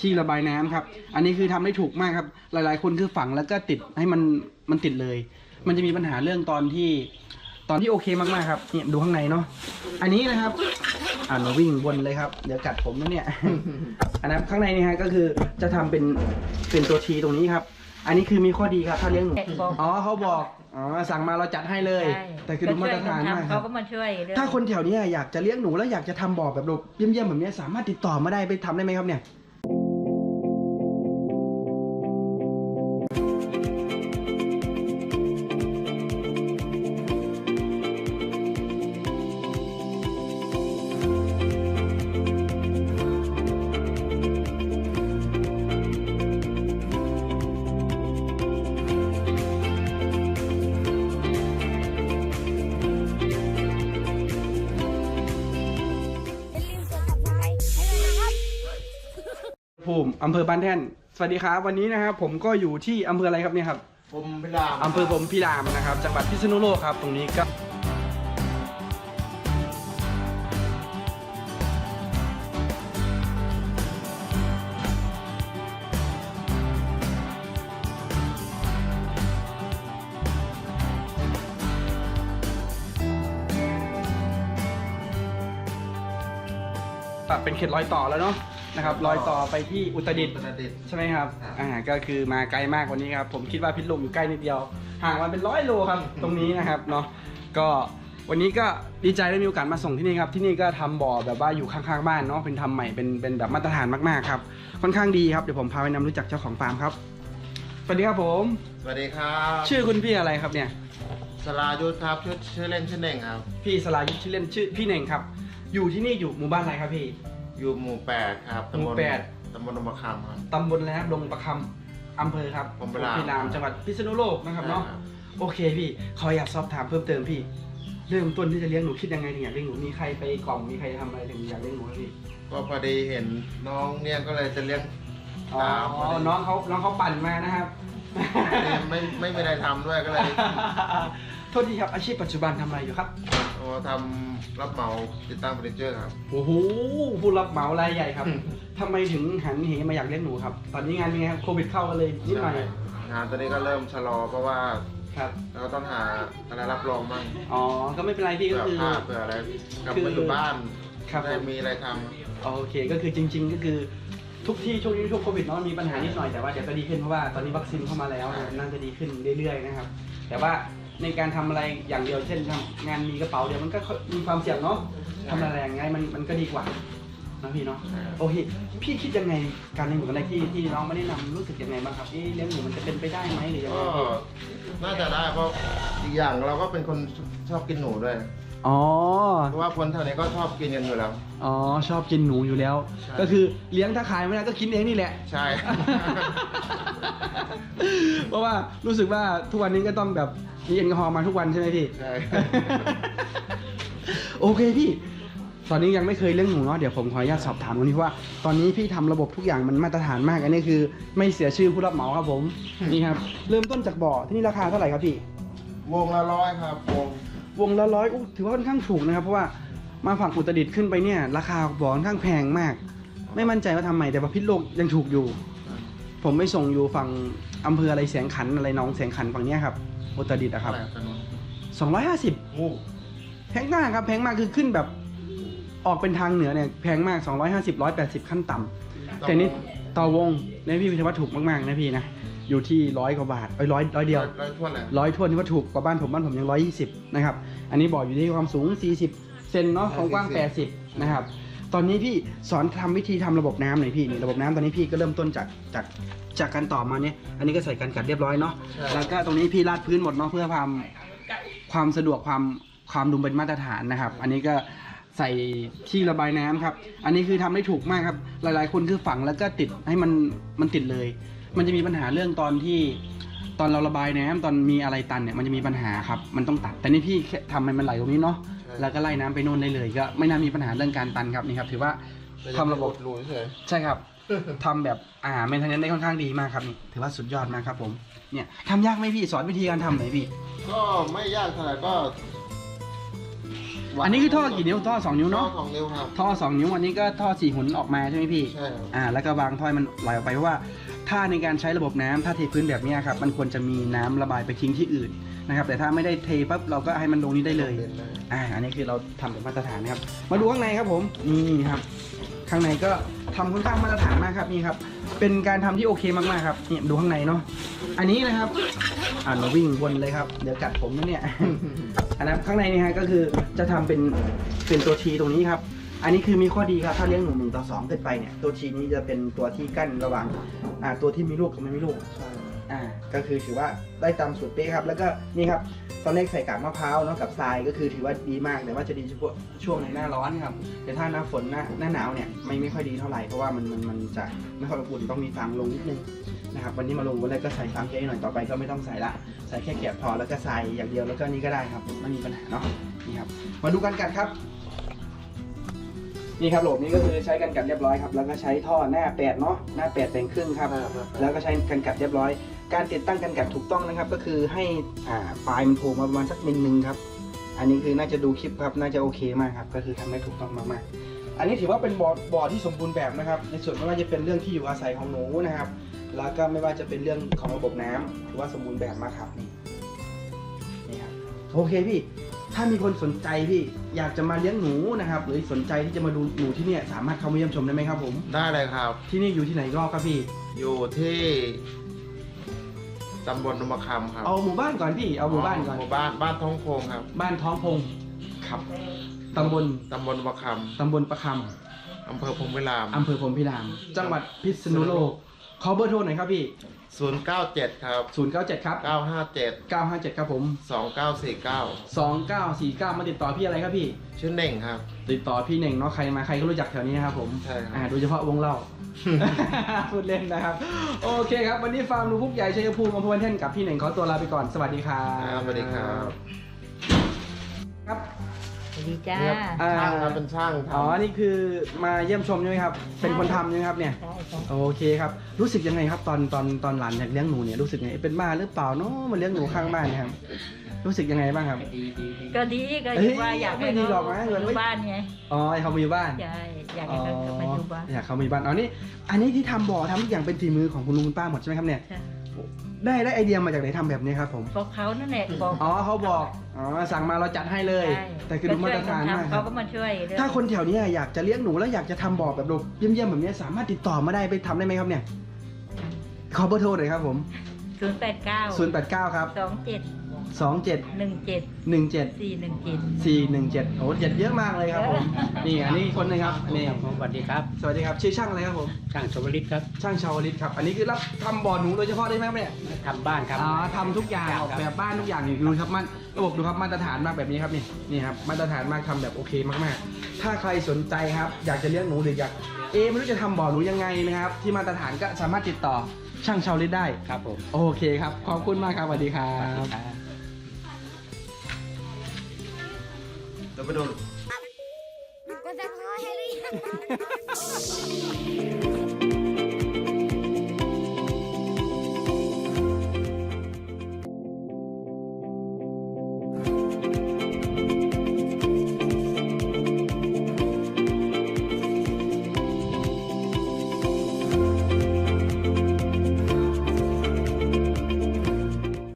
ที่ระบายน้ำครับ อันนี้คือทำได้ถูกมากครับ หลายๆ คนคือฝังแล้วก็ติดให้มันมันติดเลย มันจะมีปัญหาเรื่องตอนที่ ตอนที่โอเคมากๆครับเนี่ยดูข้างในเนาะ อันนี้นะครับ อ่าหนูวิ่งวนเลยครับ เดี๋ยวกัดผมนะเนี่ย อันนั้นข้างในนี่ฮะก็คือจะทำเป็นเป็นตัวทีตรงนี้ครับ อันนี้คือมีข้อดีครับ ถ้าเลี้ยงหนูบอกอ๋อเขาบอก อ๋อสั่งมาเราจัดให้เลยใช่แต่คือดูมาตรฐานมากคเขารับก็มาช่วยเรื่องถ้าคนแถวเนี้ยอยากจะเลี้ยงหนูแล้วอยากจะทำบ่อแบบเยี่ยมๆแบบเนี้ยสามารถติดต่อมาได้ไปทำได้ไหมครับเนี่ย อำเภอบ้านแท่น สวัสดีครับ วันนี้นะครับผมก็อยู่ที่อำเภออะไรครับเนี่ยครับผมพิรามอำเภอผมพิรามนะครับ จังหวัดพิษณุโลกครับ ตรงนี้ก็เป็นเขตรอยต่อแล้วเนาะ นะครับรอยต่อไปที่อุตรดิตถ์ อุตรดิตถ์ ใช่ไหมครับ ครับ อ่า ก็คือมาไกลมากกว่านี้ครับ ผมคิดว่าพิษลมอยู่ใกล้นิดเดียว ห่างมาเป็นร้อยโลครับ ตรงนี้นะครับเนาะ ก็วันนี้ก็ดีใจได้มีโอกาสมาส่งที่นี่ครับ ที่นี่ก็ทำบ่อแบบว่าอยู่ข้างๆบ้านเนาะ เป็นทำใหม่ เป็นเป็นแบบมาตรฐานมากๆครับ ค่อนข้างดีครับ เดี๋ยวผมพาไปนำรู้จักเจ้าของฟาร์มครับ สวัสดีครับผม สวัสดีครับชื่อคุณพี่อะไรครับเนี่ยสลายุทธครับชื่อชื่อเล่นชื่อเน่งครับ พี่สลายุทธชื่อเล่นชื่อพี่เน่งครับ อยู่ที่นี่อยู่หมู่บ้านอะไรครับพี่ อยู่หมู่แปดครับหมู่ตำบลแปด ตำบลนมคำครับ ตำบลแล้วครับดงประคำอำเภอครับผมพิรามพิรามจังหวัดพิษณุโลกนะครับเนาะใช่ครับโอเคพี่ขออยากสอบถามเพิ่มเติมพี่ เริ่มต้นที่จะเลี้ยงหนูคิดยังไงถึงอยากเลี้ยงหนูมีใครไปกล่อมมีใครทำอะไรถึงอยากเลี้ยงหนูครับพี่ก็พอดีเห็นน้องเนี่ยก็เลยจะเลี้ยงอ๋อตามพอดีน้องเขาน้องเขาปั่นมานะครับ ไม่ไม่มีอะไรทำด้วยก็เลย โทษทีครับอาชีพปัจจุบันทำอะไรอยู่ครับโอ้ ทำรับเหมาติดตั้งเฟอร์นิเจอร์ครับ โอ้โหผู้รับเหมารายใหญ่ครับ ทำไมถึงหันเหมาอยากเลี้ยงหนูครับ ตอนนี้งานเป็นไงครับโควิดเข้ากันเลยนิดหน่อยใช่งานตอนนี้ก็เริ่มชะลอเพราะว่าครับ เราต้องหาอะไรรับรองมั่งอ๋อ ก็ไม่เป็นไรพี่ก็เผื่อคือ ผ้าเผื่ออะไรกลับคือมาอยู่บ้านครับ ได้มีอะไรทำโอเค ก็คือจริง ๆ ก็คือทุกที่ช่วงนี้ช่วงโควิดเนาะมีปัญหานิดหน่อยแต่ว่าเดี๋ยวก็ดีขึ้นเพราะว่าตอนนี้วัคซีนเข้ามาแล้วนะน่าจะดีขึ้นเรื่อยๆนะครับ แต่ว่า ในการทำอะไรอย่างเดียวเช่นทำงานมีกระเป๋าเดียวมันก็มีความเสี่ยงเนาะทำอะไรอย่างไงมันมันก็ดีกว่านะพี่เนาะโอเคพี่คิดยังไงการเลี้ยงหมูกันไรที่ที่น้องไม่ได้นำรู้สึกยังไงบ้างครับเอ๊ะเลี้ยงหมูมันจะเป็นไปได้ไหมหรือยังไงก็น่าจะได้เพราะอีกอย่างเราก็เป็นคนชอบกินหนูด้วย อ๋อ เพราะว่าคนแถวนี้ก็ชอบกินกันอยู่แล้ว อ๋อ ชอบกินหนูอยู่แล้ว ใช่ ก็คือเลี้ยงถ้าขายไม่ได้ก็กินเองนี่แหละ ใช่ เพราะว่ารู้สึกว่าทุกวันนี้ก็ต้องแบบมีแอลกอฮอล์มาทุกวันใช่ไหมพี่ ใช่ โอเคพี่ ตอนนี้ยังไม่เคยเลี้ยงหนูเนาะเดี๋ยวผมขออนุญาตสอบถามตรงนี้เพราะว่า ตอนนี้พี่ทำระบบทุกอย่างมันมาตรฐานมากอันนี้คือ ไม่เสียชื่อผู้รับเหมาครับผม นี่ครับ เริ่มต้นจากบ่อที่นี่ราคาเท่าไหร่ครับพี่ วงละร้อยครับวง วงละร้อยอุ๊ยถือว่าค่อนข้างถูกนะครับ เพราะว่ามาฝั่งอุตรดิตถ์ขึ้นไปเนี่ย ราคาบ่อค่อนข้างแพงมาก ไม่มั่นใจว่าทำไมแต่ว่าพิษโลกยังถูกอยู่ ผมไม่ส่งอยู่ฝั่งอำเภออะไรแสงขันอะไรหน้องแสงขันฝั่งเนี้ยครับอุตรดิตถ์อะครับแปดถนนสองร้อยห้าสิบงูแพงมากครับแพงมากคือขึ้นแบบออกเป็นทางเหนือเนี่ยแพงมาก 250 180 ขั้นต่ำแต่นี่ต่อวงเนี่ยพี่ถือว่าถูกมากๆนะพี่นะ อยู่ที่ร้อยกว่าบาทเอ้ยร้อยร้อยเดียวร้อยทั่วเลยร้อยทวนที่ว่าถูกกว่าบ้านผมบ้านผมยังร้อยยี่สิบนะครับอันนี้บอกอยู่ที่ความสูง 40เซนเนาะความกว้าง 80นะครับตอนนี้พี่สอนทำวิธีทำระบบน้ำหน่อยพี่นี่ระบบน้ำตอนนี้พี่ก็เริ่มต้นจากจากจากการต่อมาเนี่ยอันนี้ก็ใส่กันกัดเรียบร้อยเนาะใช่แล้วก็ตรงนี้พี่ลาดพื้นหมดเนาะเพื่อความความสะดวกความความดูเป็นมาตรฐานนะครับ อันนี้ก็ใส่ที่ระบายน้ำครับ อันนี้คือทำได้ถูกมากครับ หลายๆ คนคือฝังแล้วก็ติดให้มันมันติดเลย มันจะมีปัญหาเรื่องตอนที่ตอนเราระบายน้ำตอนมีอะไรตันเนี่ยมันจะมีปัญหาครับ มันต้องตัด แต่นี่พี่แค่ทำให้มันไหลตรงนี้เนาะแล้วก็ไล่น้ำไปโน่นได้เลย ก็ไม่น่ามีปัญหาเรื่องการตันครับนี่ครับ ถือว่าทำระบบรูเฉยใช่ครับทำแบบอ่าเมนเทนเนได้ค่อนข้างดีมากครับนี่ถือว่าสุดยอดมากครับผมเนี่ยทำยากไหมพี่สอนวิธีการทำหน่อยพี่ก็ไม่ยากเท่าไหร่ก็ อันนี้คือท่อกี่นิ้วท่อสองนิ้วท่อเนาะสองนิ้วครับท่อสองนิ้วอันนี้ก็ท่อสี่หุนออกมาใช่ไหมพี่ใช่ครับอ่าแล้วก็วางท่อให้มันไหลออกไปเพราะว่า ถ้าในการใช้ระบบน้ำถ้าเทพื้นแบบเนี้ยครับมันควรจะมีน้ำระบายไปทิ้งที่อื่นนะครับแต่ถ้าไม่ได้เทปั๊บเราก็ให้มันลงนี้ได้เลย เป็นได้อ่า อันนี้คือเราทำเป็นมาตรฐานนะครับ มาดูข้างในครับผม นี่ครับ ข้างในก็ทำค่อนข้างมาตรฐานมากครับนี่ครับ เป็นการทำที่โอเคมากๆครับ นี่ดูข้างในเนาะ อันนี้นะครับ อ่าเราวิ่งวนเลยครับ เดี๋ยวกัดผมนะเนี่ย อันนั้นข้างในนี่ฮะก็คือจะทำเป็นเป็นตัวทีตรงนี้ครับ อันนี้คือมีข้อดีครับ ถ้าเลี้ยงหนูหนึ่งต่อสองขึ้นไปเนี่ย ตัวทีนี้จะเป็นตัวที่กั้นระหว่างอ่าตัวที่มีลูกกับไม่มีลูกใช่ อ่าก็คือถือว่าได้ตามสูตรเป๊ะครับ แล้วก็นี่ครับตอนแรกใส่กากมะพร้าวเนาะกับทรายก็คือถือว่าดีมากแต่ว่าจะดีเฉพาะช่วงในหน้าร้อนครับ แต่ถ้าหน้าฝนหน้าหน้าหนาวเนี่ยไม่ไม่ค่อยดีเท่าไหร่เพราะว่ามันมันมันจะไม่ค่อยอบอุ่นต้องมีฟางลงนิดนึงนะครับวันนี้มาลงวันแรกก็ใส่ฟางแค่หน่อยต่อไปก็ไม่ต้องใส่ละใส่แค่แกะพอแล้วก็ใส่อย่างเดียวแล้วก็นี่ก็ได้ครับไม่มีปัญหาเนาะนี่ครับมาดูกันกัดครับนี่ครับโหลบนี้ก็คือใช้กันกัดเรียบร้อยครับแล้วก็ใช้ท่อหน้าแปดเนาะหน้าแปดแบ่งครึ่งครับ แล้วก็ใช้กันกัดเรียบร้อย การติดตั้งกันกัดถูกต้องนะครับ ก็คือให้อ่าปลายมันโผล่มาประมาณสักมิลนึงครับ อันนี้คือน่าจะดูคลิปครับน่าจะโอเคมากครับ ก็คือทำได้ถูกต้องมากๆ อันนี้ถือว่าเป็นบ่อบ่อที่สมบูรณ์แบบนะครับ ในส่วนไม่ว่าจะเป็นเรื่องที่อยู่อาศัยของหนูนะครับ แล้วก็ไม่ว่าจะเป็นเรื่องของระบบน้ำถือว่าสมบูรณ์แบบมากครับนี่นี่ครับโอเคพี่ถ้ามีคนสนใจพี่อยากจะมาเลี้ยงหนูนะครับ หรือสนใจที่จะมาดูหนูที่เนี่ยสามารถเข้ามาเยี่ยมชมได้ไหมครับผม ได้เลยครับ ที่นี่อยู่ที่ไหนอีกรอบครับพี่ อยู่ที่ ตำบลนมคำครับเอาหมู่บ้านก่อนพี่ เอาหมู่บ้านก่อน หมู่บ้านบ้านท้องโพงครับบ้านท้องพง ครับตำบล ตำบลนมคตำบลประคำอำเภอพรหมวิรามำอำเภอพรหมพิราม จังหวัดพิษณุโลก ขอเบอร์โทรหน่อยครับพี่ ศูนย์เก้าเจ็ดครับ097 ครับ เก้าห้าเจ็ด957 ครับผม สองเก้าสี่เก้า2949 มาติดต่อพี่อะไรครับพี่ ชื่อเน่งครับ ติดต่อพี่เน่งเนาะใครมาใครก็รู้จักแถวนี้นะครับผมใช่ครับ อ่าโดยเฉพาะวงเล่า พูดเล่นนะครับ โอเคครับ วันนี้ฟาร์มนูพุกใหญ่ชัยภูมิอำเภอวันเท่นกับพี่เน่งขอตัวลาไปก่อน สวัสดีครับ ครับสวัสดีครับ ครับสวัส ดีจ้าเนี่ยอ่า ช่างครับเป็นช่างทำอ๋อนี่คือมาเยี่ยมชมใช่ไหมครับ เป็นคนทำใช่ไหมครับเนี่ย ใช่ใช่โอเคครับ รู้สึกยังไงครับตอนตอนตอนหลานอยากเลี้ยงหนูเนี่ยรู้สึกไง เป็นบ้าหรือเปล่าเนาะมาเลี้ยงหนูข้างบ้านเนี่ยครับ รู้สึกยังไงบ้างครับ ก็ดีก็เอ้อยยากว่าอยากให้ไม่ดีหรอกนะเขาเงินไม่อยู่บ้านไงอ๋อให้เขามาอยู่บ้าน ใช่อยากอ๋ให้อเขากลับมาอยู่บ้านอยากเขามาอยู่บ้านอ๋อนี่อันนี้ที่ทำบ่อทำทุกอย่างเป็นฝีมือของคุณลุงคุณป้าหมดใช่ไหมครับเนี่ย ใช่ ได้ได้ไอเดียมาจากไหนทำแบบนี้ครับผม บอกเขานั่นแหละบอกอ๋อเขาบอก อ๋อสั่งมาเราจัดให้เลย ใช่แต่คือดูมาตรฐานมากคเขารับก็มาช่วยเรื่องถ้าคนแถวเนี้ยอยากจะเลี้ยงหนูแล้วอยากจะทำบ่อแบบเยี่ยมๆแบบเนี้ยสามารถติดต่อมาได้ไปทำได้ไหมครับเนี่ยขอเบอร์โทรหน่อยครับผม ศูนย์แปดเก้า089ครับ สองเจ็ด 27หนึ่งเจ็ด17สี่หนึ่งเจ็ดสี่หนึ่งเจ็ดโอ้เจ็ดเยอะมากเลยครับผมนี่อันนี้อีกคนหนึงครับนี่สวัสดีครับสวัสดีครับชื่อช่างอะไรครับผมช่างชวลิตครับช่างชาวลิตครับ อันนี้คือรับทำบ่อหนูโดยเฉพาะได้ไหมครับเนี่ย ทำบ้านครับ อ๋อทำทุกอย่างออกแบบบ้านทุกอย่างนี่ดูครับมันระบบดูครับมาตรฐานมากแบบนี้ครับนี่นี่ครับมาตรฐานมากทำแบบโอเคมากๆ ถ้าใครสนใจครับ อยากจะเลี้ยงหนูหรืออยากเอะไม่รู้จะทำบ่อหนูยังไงนะครับ ที่มาตรฐานก็สามารถติดต่อช่างชาวลิตได้ ครับผม โอเคครับ ขอบคุณมากครับสวัสดีครัสวัสดีบ ครับ เดี๋ยวไปดูกดซั